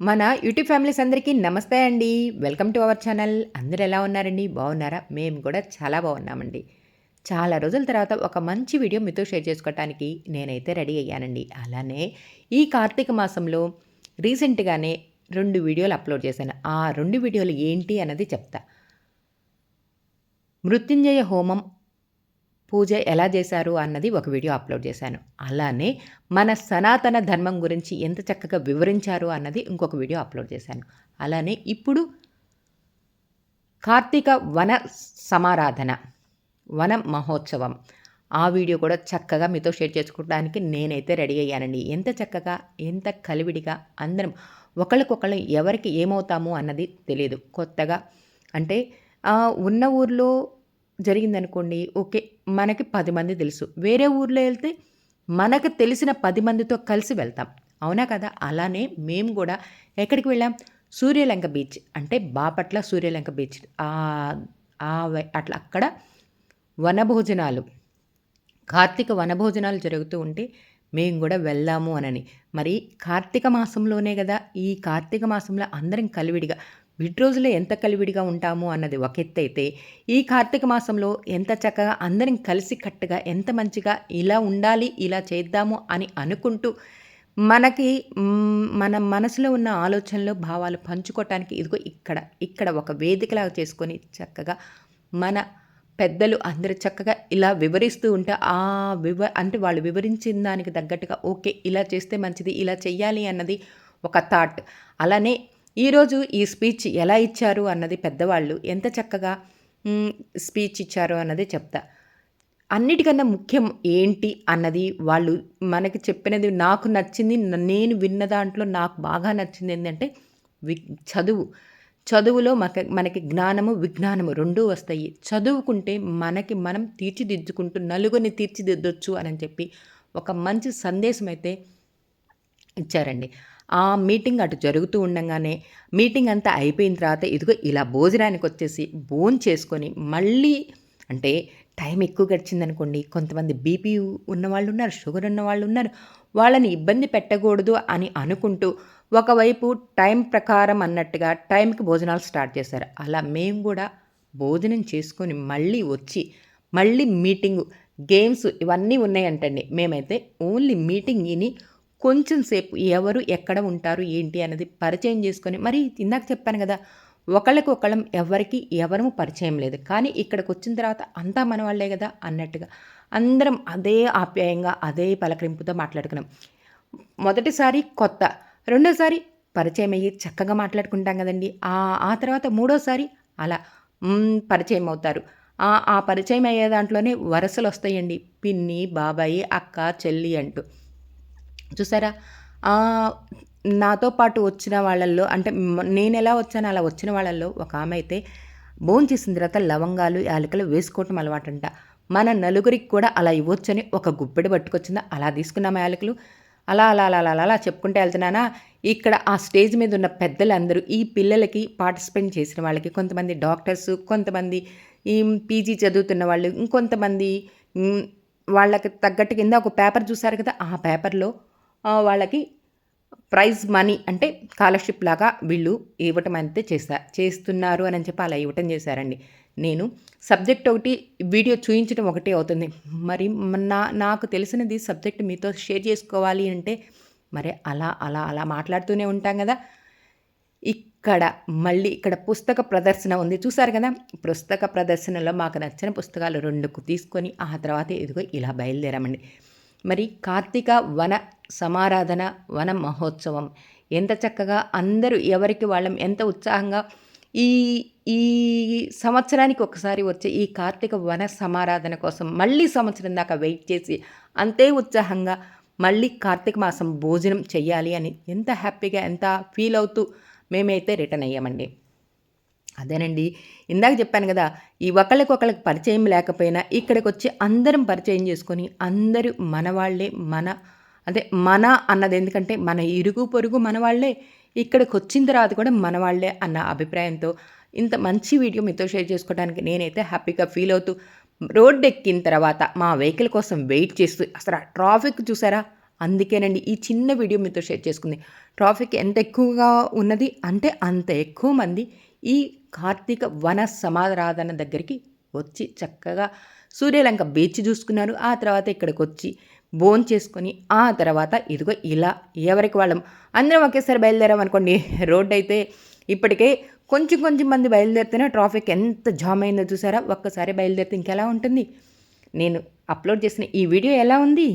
మన YouTube families అందరికీ నమస్తే అండి. Welcome to our channel. అందరు ఎలా ఉన్నారండి? బాగున్నారా? మేము కూడా చాలా బాగున్నామండి. చాలా రోజుల తర్వాత ఒక మంచి వీడియో మీతో షేర్ చేసుకోవటానికి నేనైతే రెడీ అయ్యానండి. అలానే ఈ కార్తీక మాసంలో రీసెంట్గానే రెండు వీడియోలు అప్లోడ్ చేశాను. ఆ రెండు వీడియోలు ఏంటి అన్నది చెప్తా. మృత్యుంజయ హోమం పూజ ఎలా చేశారు అన్నది ఒక వీడియో అప్లోడ్ చేశాను. అలానే మన సనాతన ధర్మం గురించి ఎంత చక్కగా వివరించారు అన్నది ఇంకొక వీడియో అప్లోడ్ చేశాను. అలానే ఇప్పుడు కార్తీక వన సమారాధన వన మహోత్సవం. ఆ వీడియో కూడా చక్కగా మీతో షేర్ చేసుకోవడానికి నేనైతే రెడీ అయ్యానండి. ఎంత చక్కగా ఎంత కలివిడిగా అందరం ఒకళ్ళకొకళ్ళు ఎవరికి ఏమవుతాము అన్నది తెలియదు కొత్తగా అంటే ఉన్న ఊర్లో జరిగిందనుకోండి ఓకే మనకి పది మంది తెలుసు. వేరే ఊర్లో వెళ్తే మనకు తెలిసిన పది మందితో కలిసి వెళ్తాం. అవునా కదా? అలానే మేము కూడా ఎక్కడికి వెళ్ళాం? సూర్యలంక బీచ్. అంటే బాపట్ల సూర్యలంక బీచ్. అట్లా అక్కడ వనభోజనాలు. కార్తీక వనభోజనాలు జరుగుతూ ఉంటే మేము కూడా వెళ్దాము అనని. మరి కార్తీక మాసంలోనే కదా ఈ కార్తీక మాసంలో అందరం కలివిడిగా విడి రోజులో ఎంత కలివిడిగా ఉంటాము అన్నది ఒక ఎత్తు అయితే ఈ కార్తీక మాసంలో ఎంత చక్కగా అందరం కలిసి కట్టుగా ఎంత మంచిగా ఇలా ఉండాలి ఇలా చేద్దాము అని అనుకుంటూ మనకి మన మనసులో ఉన్న ఆలోచనలు భావాలు పంచుకోవటానికి ఇదిగో ఇక్కడ ఇక్కడ ఒక వేదికలాగా చేసుకొని చక్కగా మన పెద్దలు అందరూ చక్కగా ఇలా వివరిస్తూ ఉంటే ఆ వివ అంటే వాళ్ళు వివరించిన దానికి తగ్గట్టుగా ఓకే ఇలా చేస్తే మంచిది ఇలా చెయ్యాలి అన్నది ఒక థాట్. అలానే ఈరోజు ఈ స్పీచ్ ఎలా ఇచ్చారు అన్నది పెద్దవాళ్ళు ఎంత చక్కగా స్పీచ్ ఇచ్చారు అన్నది చెప్తా. అన్నిటికన్నా ముఖ్యం ఏంటి అన్నది వాళ్ళు మనకి చెప్పినది నాకు నచ్చింది నేను విన్న దాంట్లో నాకు బాగా నచ్చింది ఏంటంటే వి చదువు. చదువులో మనకి మనకి జ్ఞానము విజ్ఞానము రెండూ వస్తాయి. చదువుకుంటే మనకి మనం తీర్చిదిద్దుకుంటూ నలుగురిని తీర్చిదిద్దొచ్చు అని చెప్పి ఒక మంచి సందేశం అయితే ఇచ్చారండి. ఆ మీటింగ్ అటు జరుగుతూ ఉండగానే మీటింగ్ అంతా అయిపోయిన తర్వాత ఇదిగో ఇలా భోజనానికి వచ్చేసి భోజనం చేసుకొని మళ్ళీ అంటే టైం ఎక్కువ గడిచిందనుకోండి కొంతమంది బీపీ ఉన్న వాళ్ళు ఉన్నారు షుగర్ ఉన్న వాళ్ళు ఉన్నారు వాళ్ళని ఇబ్బంది పెట్టకూడదు అని అనుకుంటూ ఒకవైపు టైం ప్రకారం అన్నట్టుగా టైంకి భోజనాలు స్టార్ట్ చేశారు. అలా మేము కూడా భోజనం చేసుకొని మళ్ళీ వచ్చి మళ్ళీ మీటింగు గేమ్స్ ఇవన్నీ ఉన్నాయంటండి. మేమైతే ఓన్లీ మీటింగ్ ఇని కొంచెం సేపు ఎవరు ఎక్కడ ఉంటారు ఏంటి అనేది పరిచయం చేసుకొని మరి ఇందాక చెప్పాను కదా ఒకళ్ళకి ఒకళ్ళం ఎవరికి ఎవరము పరిచయం లేదు. కానీ ఇక్కడికి వచ్చిన తర్వాత అంతా మన వాళ్ళే కదా అన్నట్టుగా అందరం అదే ఆప్యాయంగా అదే పలకరింపుతో మాట్లాడుకున్నాం. మొదటిసారి కొత్త రెండోసారి పరిచయం అయ్యి చక్కగా మాట్లాడుకుంటాం కదండి. ఆ తర్వాత మూడోసారి అలా పరిచయం అవుతారు ఆ పరిచయం అయ్యే దాంట్లోనే వరసలు వస్తాయండి పిన్ని బాబాయి అక్క చెల్లి అంటూ. చూసారా? నాతో పాటు వచ్చిన వాళ్ళల్లో అంటే నేను ఎలా వచ్చానో అలా వచ్చిన వాళ్ళల్లో ఒక ఆమె అయితే భోజనం చేసిన తర్వాత లవంగాలు యాలకలు వేసుకోవటం అలవాటంట. మన నలుగురికి కూడా అలా ఇవ్వచ్చని ఒక గుప్పెడు పట్టుకొచ్చిందా. అలా తీసుకున్నాము యాలకులు? అలా అలా అలా అలా అలా చెప్పుకుంటే వెళ్తున్నానా? ఇక్కడ ఆ స్టేజ్ మీద ఉన్న పెద్దలందరూ ఈ పిల్లలకి పార్టిసిపేట్ చేసిన వాళ్ళకి కొంతమంది డాక్టర్స్ కొంతమంది ఈ పీజీ చదువుతున్న వాళ్ళు ఇంకొంతమంది వాళ్ళకి తగ్గట్టు కింద ఒక పేపర్ చూసారు కదా ఆ పేపర్లో వాళ్ళకి ప్రైజ్ మనీ అంటే స్కాలర్షిప్ లాగా వీళ్ళు ఇవ్వటం అయితే చేస్తా చేస్తున్నారు అని చెప్పి అలా ఇవ్వటం చేశారండి. నేను సబ్జెక్ట్ ఒకటి వీడియో చూయించడం ఒకటే అవుతుంది. మరి నా నాకు తెలిసినది సబ్జెక్ట్ మీతో షేర్ చేసుకోవాలి అంటే మరి అలా అలా అలా మాట్లాడుతూనే ఉంటాం కదా. ఇక్కడ మళ్ళీ ఇక్కడ పుస్తక ప్రదర్శన ఉంది. చూసారు కదా పుస్తక ప్రదర్శనలో మాకు నచ్చిన పుస్తకాలు రెండుకు తీసుకొని ఆ తర్వాత ఇదిగో ఇలా బయలుదేరామండి. మరి కార్తీక వన సమారాధన వన మహోత్సవం. ఎంత చక్కగా అందరూ ఎవరికి వాళ్ళం ఎంత ఉత్సాహంగా ఈ ఈ సంవత్సరానికి ఒకసారి వచ్చే ఈ కార్తీక వన సమారాధన కోసం మళ్ళీ సంవత్సరం దాకా వెయిట్ చేసి అంతే ఉత్సాహంగా మళ్ళీ కార్తీక మాసం భోజనం చెయ్యాలి అని ఎంత హ్యాపీగా ఎంత ఫీల్ అవుతూ మేమైతే రిటర్న్ అయ్యామండి. అదేనండి. ఇందాక చెప్పాను కదా ఈ ఒకళ్ళకి ఒకళ్ళకి పరిచయం లేకపోయినా ఇక్కడికి వచ్చి అందరం పరిచయం చేసుకొని అందరూ మన వాళ్ళే మన అదే మన అన్నది ఎందుకంటే మన ఇరుగు పొరుగు మన వాళ్ళే ఇక్కడికి వచ్చిన తర్వాత కూడా మన వాళ్ళే అన్న అభిప్రాయంతో ఇంత మంచి వీడియో మీతో షేర్ చేసుకోవడానికి నేనైతే హ్యాపీగా ఫీల్ అవుతూ రోడ్ ఎక్కిన తర్వాత మా వెహికల్ కోసం వెయిట్ చేస్తూ అసలు ట్రాఫిక్ చూసారా? అందుకేనండి ఈ చిన్న వీడియో మీతో షేర్ చేసుకుంది. ట్రాఫిక్ ఎంత ఎక్కువగా ఉన్నది? అంటే అంత ఎక్కువ మంది ఈ కార్తీక వన సమారాధన దగ్గరికి వచ్చి చక్కగా సూర్యలంక బీచ్ చూసుకున్నారు. ఆ తర్వాత ఇక్కడికి వచ్చి బోన్ చేసుకొని ఆ తర్వాత ఇదిగో ఇలా ఎవరికి వాళ్ళం? అందరం ఒకేసారి బయలుదేరాం అనుకోండి. రోడ్ అయితే ఇప్పటికే కొంచెం కొంచెం మంది బయలుదేరితేనే ట్రాఫిక్ ఎంత జామ్ అయిందో చూసారా? ఒక్కసారి బయలుదేరితే ఇంకెలా ఉంటుంది? నేను అప్లోడ్ చేసిన ఈ వీడియో ఎలా ఉంది?